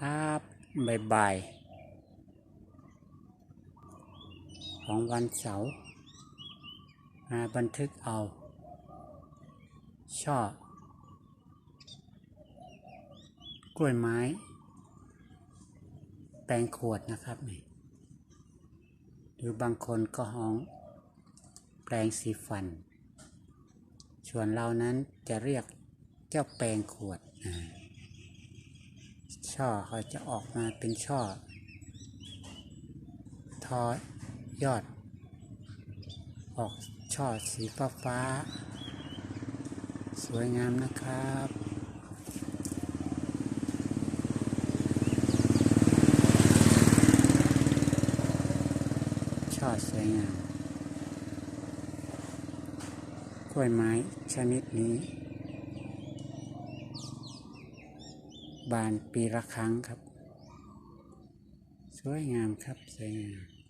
ครับบ่ายๆของวันเสาร์มาบันทึกเอา ช่อ กล้วยไม้ แปลงขวดนะครับนี่หรือบางคนก็ห้อง แปลงสีฟัน ส่วนเรานั้นจะเรียกเจ้าแปลงขวดอ่า ช่อเขาจะออกมาเป็นช่อ ทอยอด ออกช่อสีฟ้าฟ้า สวยงามนะครับช่อสวยงามกล้วยไม้ชนิดนี้ บานปีละครั้งครับ สวยงามครับ สวยงาม